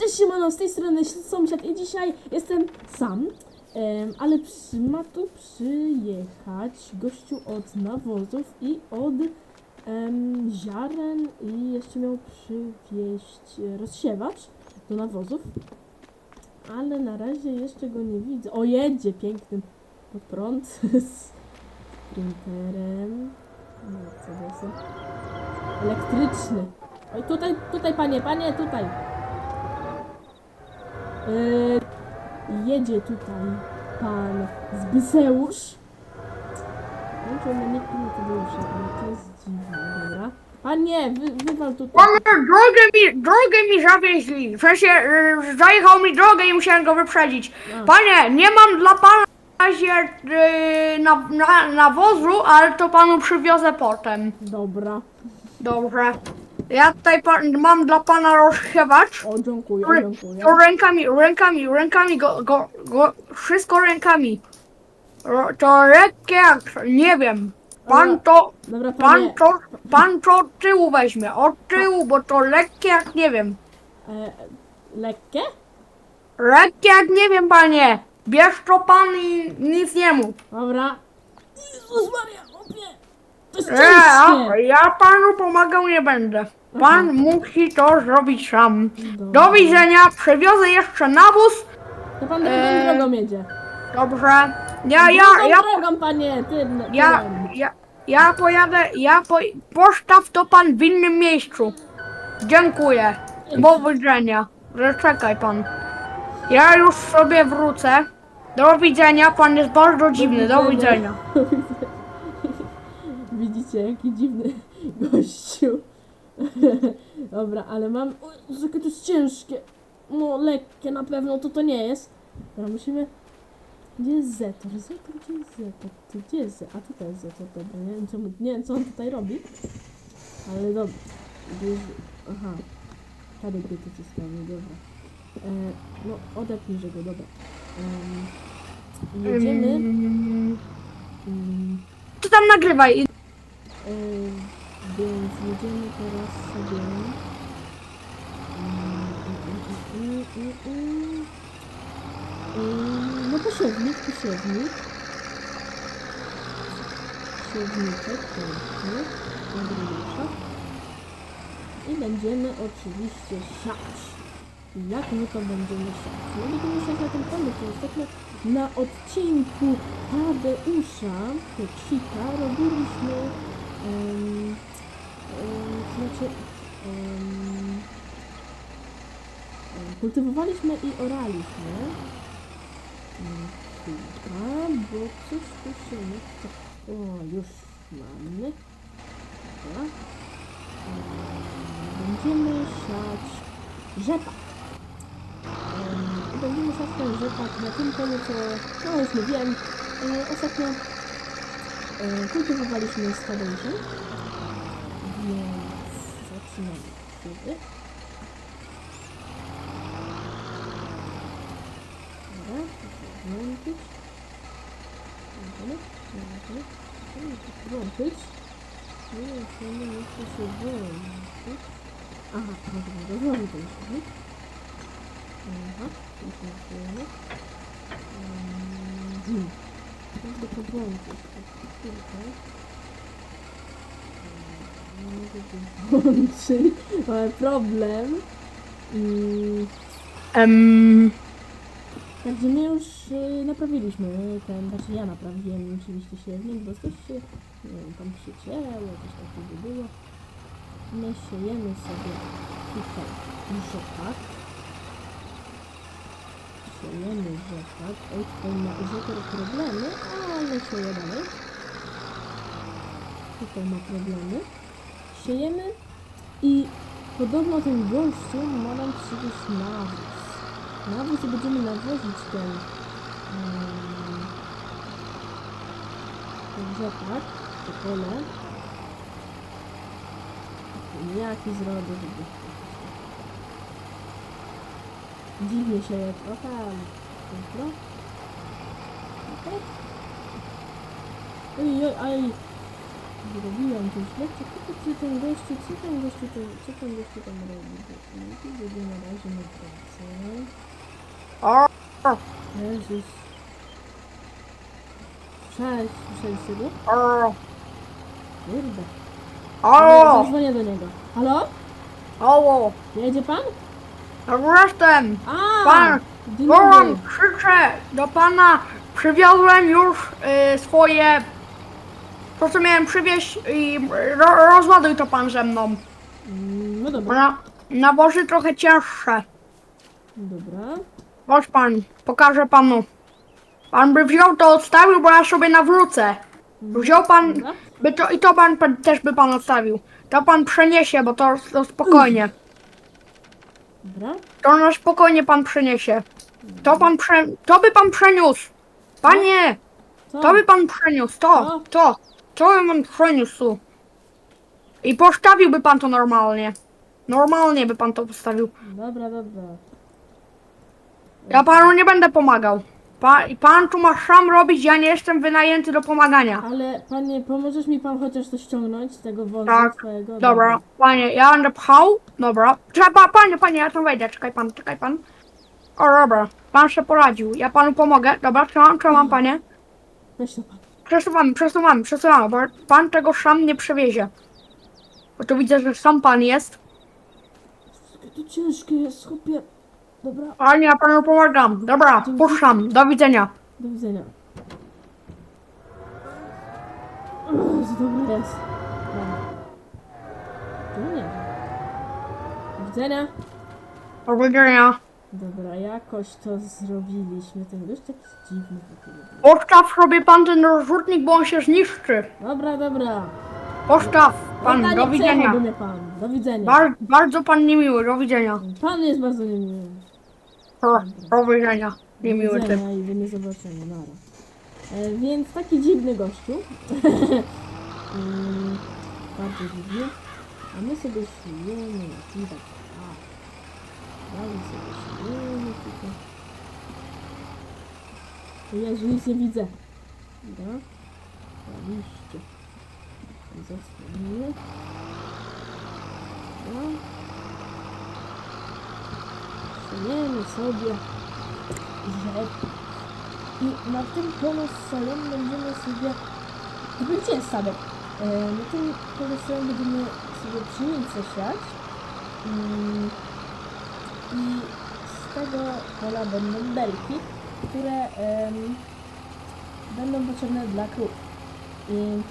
Cześć siemano, z tej strony sąsiad i dzisiaj jestem sam, ale przy, ma tu przyjechać gościu od nawozów i od ziaren i jeszcze miał przywieźć rozsiewacz do nawozów, ale na razie jeszcze go nie widzę. O, jedzie pięknym pod prąd z printerem, Mercedesem, elektryczny. Oj, tutaj, tutaj panie, panie, tutaj. Yy, jedzie tutaj pan Zbyseusz. Nie wiem, czy on ma nick inny Tadeusza, ale to jest dziwne, dobra. Panie, wy, wywal tutaj. Panie, drogę mi, drogę mi zawieźli. W sensie, y, zajechał mi drogę i musiałem go wyprzedzić. A. Panie, nie mam dla pana na razie y, na, na, nawozu, ale to panu przywiozę potem. Dobra. Dobrze. Ja tutaj pa, mam dla pana rozsiewacz. O, dziękuję, Rę- dziękuję. To rękami, rękami, rękami go, go, go, wszystko rękami. Ro, to lekkie jak, nie wiem. Pan to, Dobra, pan panie. to, pan to od tyłu weźmie, od tyłu, bo to lekkie jak, nie wiem. E, lekkie? Lekkie jak nie wiem, panie. Bierz to pan i nic nie mów. Dobra. Jezus Maria, opie! Ja, ja panu pomagał nie będę. Pan musi to zrobić sam. Do widzenia, przewiozę jeszcze nawóz. To pan drugą Eee. drogą jedzie. Dobrze. Ja, ja, ja, drogą, panie, tym, ja, tym. ja, ja pojadę, ja po, postaw to pan w innym miejscu. Dziękuję. Do widzenia. Czekaj pan. Ja już sobie wrócę. Do widzenia, pan jest bardzo dziwny. Do widzenia. Widzicie, jaki dziwny gościu. Dobra, ale mam... O, jakie to jest ciężkie. No, lekkie na pewno, to to nie jest. Dobra, musimy... Gdzie jest Zetor? Zetor, gdzie jest Zetor? Ty, gdzie jest Zetor? A tutaj jest Zetor, dobra. Nie wiem, co, mu- nie wiem, co on tutaj robi. Ale dobra. Gdzie jest... Aha. Tady gry to ciskamy, dobra. E, no, odepnij, że go, dobra. Em, jedziemy... Mm, Mm, To tam nagrywaj. Yy, więc jedziemy teraz sobie. Mm. Yy, No to siewnik, to siewnik. Siewniczek, piękny. Agriusza. I będziemy oczywiście siać. Jak my to będziemy siać? No będziemy siać na tym polu, to ostatnio na odcinku Tadeusza, Keksika, robiliśmy to znaczy em, kultywowaliśmy i oraliśmy. Chwilka, bo coś tu się nie chce. O, już mamy. Dobra. Em, Będziemy siać rzepak. Będziemy siać ten rzepak na tym polu, co, no już mówiłem, e, ostatnio e, kultywowaliśmy z Tadeuszem, więc zaczynamy wtedy. Dobra, to włączyć. Włączone? Włączone? Włączyć. Nie wiem, nie chce się włączyć. Aha, może go znowu to już nie? Aha, już nie włączymy. Mhm. Mogę to włączyć. Chwilkę. Nie mogę go włączyć. Mamy problem. Mm, Um, Także my już y, naprawiliśmy ten, znaczy ja naprawiłem oczywiście siewnik, bo coś się, nie wiem, tam się cięło, coś takiego było. My siejemy sobie tutaj rzepak. Siejemy rzepak. Oj, tutaj ma rzepak problemy, ale sieje dalej. Tutaj ma problemy. Siejemy i podobno ten gościu ma nam przywieźć nawóz. Nawóz i będziemy nawozić ten, um, ten rzepak, to pole. Jaki zrobię, żeby... Dziwnie się trochę, ale... Dobra. Okej. Oj, oj, oj. Zrobiłam to źle. Co, co ten gościu, co ten gościu, to, co ten gościu tam robi? No będzie na razie na pracę. O, Jezus. Słyszałeś, słyszeliście go? o, Kurde. o, Zadzwonię do niego. Halo? o, Jedzie pan? Jestem. A! Pan, Dzień dobry. krzyczę do pana. Przywiozłem już y, swoje, to co miałem przywieźć i ro, rozładuj to pan ze mną. Mm, No Bo dobra. Na, nawozy trochę cięższe. Dobra. Chodź pan, pokażę panu. Pan by wziął to, odstawił, bo ja sobie nawrócę. Wziął pan, Dobra. by to, i to pan, pan też by pan odstawił. To pan przeniesie, bo to, to spokojnie. Dobra. To na spokojnie pan przeniesie. To pan prze, to by pan przeniósł. Panie, Co? to by pan przeniósł, Co? to, to, to by pan przeniósł. I postawiłby pan to normalnie. Normalnie by pan to postawił. Dobra, dobra. Ja panu nie będę pomagał. Pa, i pan tu ma sam robić, ja nie jestem wynajęty do pomagania. Ale panie, pomożesz mi pan chociaż to ściągnąć z tego wozu Tak, twojego? Dobra, panie, ja będę pchał. Dobra. Trzeba, panie, panie, ja tam wejdę. Czekaj pan, czekaj pan. O, dobra. Pan się poradził. Ja panu pomogę. Dobra, trzymam, trzymam, panie. Weź to pan. Przesuwamy, przesuwamy, przesuwamy, bo pan tego sam nie przewiezie. Bo tu widzę, że sam pan jest. Jakie to ciężkie jest, chłopie. Dobra, Panie, ja panu pomagam. Dobra, puszczam. Do widzenia. do widzenia. Uff, co jest. Dobra. Tu nie. Do widzenia. Do widzenia. Dobra, jakoś to zrobiliśmy. Ten gość jakiś dziwny w ogóle. Postaw sobie pan ten rozrzutnik, bo on się zniszczy. Dobra, dobra. Postaw pan, do nie widzenia. przejechałby mnie pan. Do widzenia. Bar bardzo pan niemiły, do widzenia. Pan jest bardzo niemiły. O, Do widzenia. Niemiły Do typ. widzenia i do niezobaczenia, nara. E, więc taki dziwny gościu. mm, bardzo dziwny. A my sobie na tym tak. A. Dalej sobie szujemy tutaj. O Jezu, nic nie widzę. Dobra. Oczywiście. Zasłonimy. Dobra. Szujemy sobie że i na tym polu będziemy sobie gdzie jest statek? E, na tym polu będziemy sobie pszenicę siać Mm, i z tego pola będą belki, które będą potrzebne dla krów. I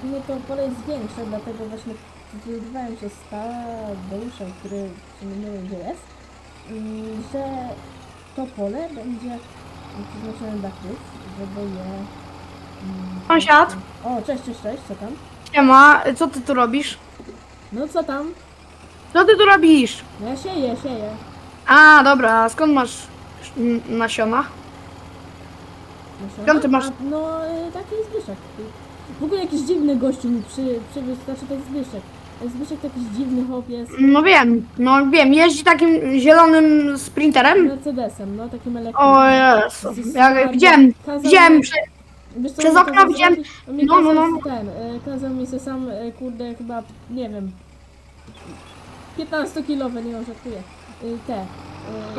ogólnie to pole jest większe, dlatego właśnie zdecydowałem się z Tadeuszem, który w sumie nie wiem gdzie jest, i że to pole będzie przeznaczone dla krów, żeby je... mm, Sąsiad? O, cześć, cześć, cześć, co tam? Siema, co ty tu robisz? No co tam? Co ty tu robisz? Ja sieję, sieję. A, dobra, a skąd masz n- nasiona? Skąd ty masz- A, No, y, taki Zbyszek. W ogóle jakiś dziwny gościu mi przy, przywiózł, znaczy to jest Zbyszek. Zbyszek to jakiś dziwny chłop jest. No wiem, no wiem, jeździ takim zielonym sprinterem? Mercedesem, no takim elektrycznym. O Jezu, ja widziałem, widziałem, Wiesz, co Przez mi okno kazał widziałem- zrobić? On mi no, no, kazał no. Ten, e, kazał mi se sam, e, kurde, chyba, nie wiem, 15-kilowe, nie wiem, żartuję, y, te. e,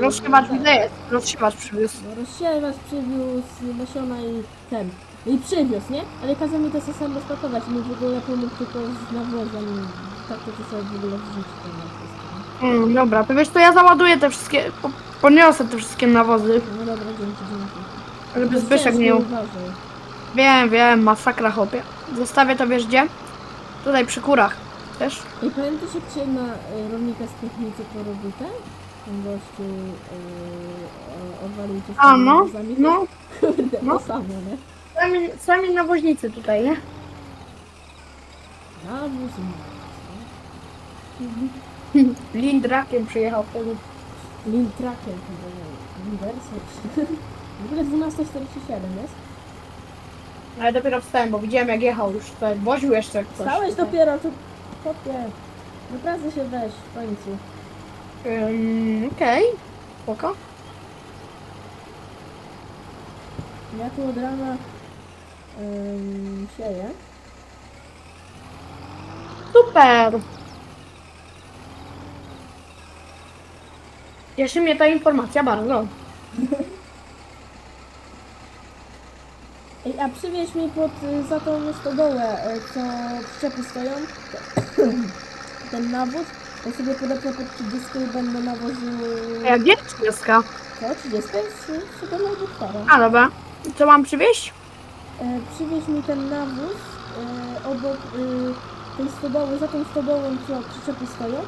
rozsiewacz za- widzę jest, rozsiewacz przywiózł. No, rozsiewacz przywiózł nasiona i ten. I przywiózł, nie? Ale kazał mi to sam rozpakować i mi w ogóle pomógł tylko z nawozem. Tak to to sobie w ogóle wrzucić ten nawóz. Mm, dobra, to wiesz to ja załaduję te wszystkie, po, poniosę te wszystkie nawozy, No dobra, dzięki, dzięki. To żeby jest Zbyszek ciężko, nie... uważaj. Wiem, wiem, masakra chłopie. Zostawię to wiesz gdzie? Tutaj przy kurach, wiesz? I pamiętasz jak cię na y, rolnika z technicy porobił ten? Ten gościu y, obalił cię z A tymi no, no, Kurde, no. to samo, nie? Sami, sami nawoźnicy tutaj, nie? Nawóz Lindrakiem przyjechał wtedy. Link Tracker chyba, nie Linverse. W ogóle 12.47 jest. Ale dopiero wstałem, bo widziałem jak jechał już tutaj. Woził jeszcze jak coś. Stałeś tutaj. dopiero, to kopie. Do pracy się weź w końcu. Ym, Okej, spoko. Ja tu od rana ym, sieje. Super. Cieszy mnie ta informacja bardzo. Ej, a przywieź mi pod y, za tą stodołę, y, co przyczepy stoją, ten nawóz. Ja sobie podepnę pod 30 i będę nawoził... Jak gdzie jest pieska? Co? 30 jest stodoła buchwara. A dobra. Co mam przywieźć? E, przywieź mi ten nawóz e, obok y, tej stodoły, za tą stodołą, co przyczepy stoją.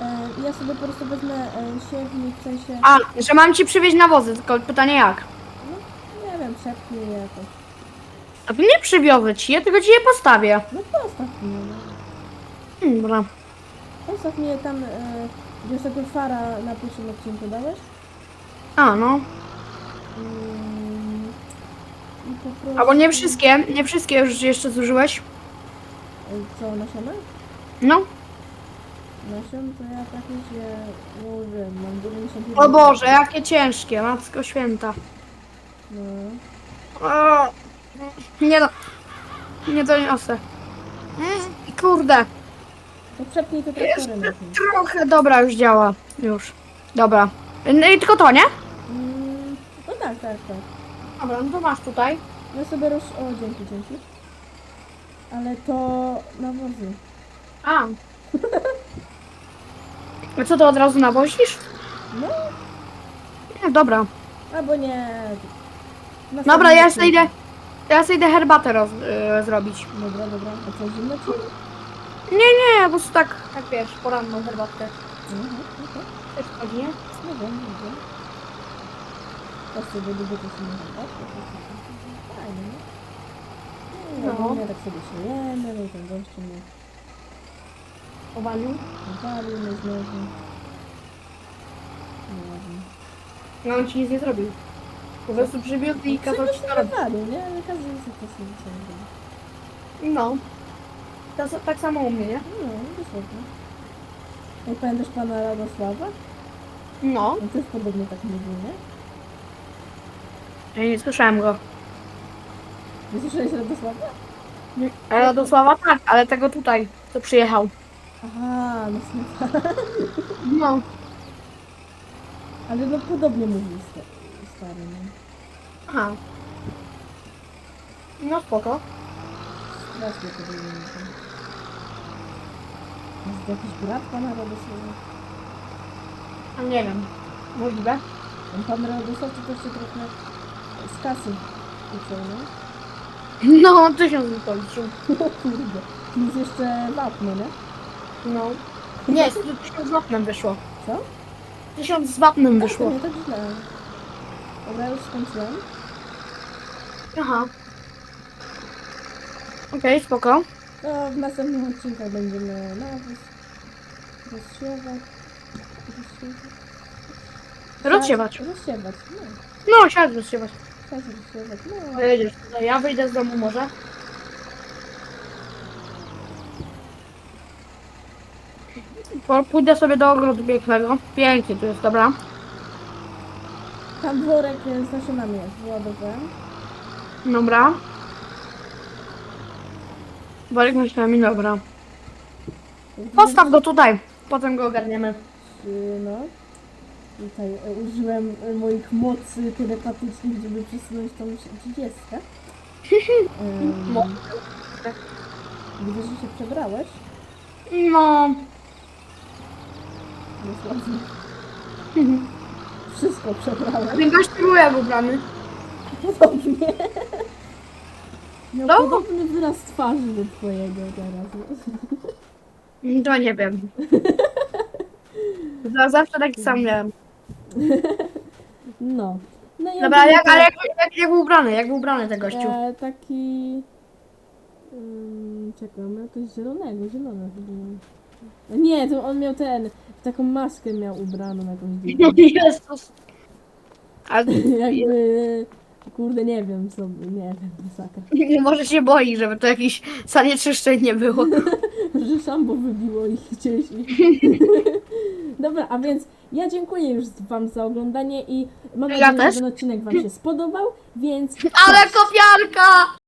E, ja sobie po prostu wezmę siewnik, w sensie, A, że mam ci przywieźć nawozy, tylko pytanie jak? no nie wiem, przepnij je jakoś. A to nie przywiozę ci je, tylko ci je postawię. No postaw mnie, no. Hmm, Dobra. Postaw mnie tam, gdzie sobie fara na pierwszym odcinku dałeś. A, no. Mm, po prostu... Albo nie wszystkie, nie wszystkie już jeszcze zużyłeś. Co, nasiona? No. Nasion to ja takie się ułożyłem, mam 91. O Boże, jakie ciężkie, matko święta. No. O, nie no. Nie doniosę. Mm, Kurde. To przepnij na tym. Trochę, dobra, już działa. Już. Dobra. No i tylko to, nie? Mm, no tak, tak, tak. Dobra, no to masz tutaj. Ja sobie roz... O, dzięki, dzięki. Ale to nawozy. A. A co, to od razu nawozisz? No, Nie, dobra. albo nie. Dobra, ja sobie idę, ja sobie idę herbatę roz, y, zrobić. Dobra, dobra. A co, zimno ci? Nie, nie, po prostu tak, tak wiesz, poranną herbatkę. Mhm, okej. Też chodzi, nie? No wiem, no wiem. To sobie lubię to sobie tak? Fajnie, nie? No, No. no. tak sobie śmiejemy, no i ten gościu mnie Powalił. walił, mnie znowu. Nie wiem. No on ci nic nie zrobił. Po prostu przywiózł i kazał ci to robić. walił, nie? Ale każdy jest jakoś nie No. To, tak samo u mnie, nie? No, dosłownie. Jak pamiętasz pana Radosława? No. On też podobnie tak mówił, nie? Ja nie słyszałem go. Nie słyszałeś Radosława? Ale Radosława tak, ale tego tutaj, co przyjechał. Aha, no słuchaj. No. Ale no podobnie mówił sta- stary, no. Aha. No spoko. Strasznie podobnie mówił. Jest to jakiś brat pana Radosława? A nie wiem. Możliwe. Ten pan Radosław to też się trochę z kasy uczył, no? No, tysiąc mi policzył. O kurde. Plus jeszcze wapno, nie? No. Nie, tysiąc z wapnem wyszło. Co? Tysiąc z wapnem To wyszło. nie tak źle. Dobra, już skończyłem. Aha. Okej, spoko. To w następnych odcinkach będziemy nawóz rozsiewać. Rozsiewać. Rozsiewać. Rozsiewać, no. No, siadź rozsiewać. Tak, no. Tutaj. Ja wyjdę z domu może. Pójdę sobie do ogrodu pięknego. Pięknie tu jest, dobra. Tam worek e, z nasionami jest, wyładowałem. Dobra. Worek myślami, dobra. Postaw go tutaj. Potem go ogarniemy. No. Tutaj e, użyłem e, moich mocy telepatycznych, żeby przesunąć tą trzydziestkę. Mo- Um, widzę, że się przebrałeś. No. Dosłownie. Wszystko przebrałeś. Ten gość był jak ubrany. Podobnie. Miał No. podobny wyraz twarzy do twojego teraz. To nie wiem. Za- Zawsze taki sam miałem. No. no i Dobra, jak, ale jak, jak, jak był ubrany? Jak był ubrany ten gościu? E, taki... Um, czekam, jakoś zielonego, zielone chyba. miał. Nie, to on miał ten, taką maskę miał ubraną jakąś dziwną. Jezus. Ale Jakby, kurde, nie wiem co, nie wiem, masakra. może się boi, żeby to jakieś zanieczyszczeń nie było. Że szambo wybiło ich gdzieś. Dobra, a więc ja dziękuję już wam za oglądanie i mam Ja nadzieję, też. że ten odcinek wam się spodobał, więc Ale kopiarka!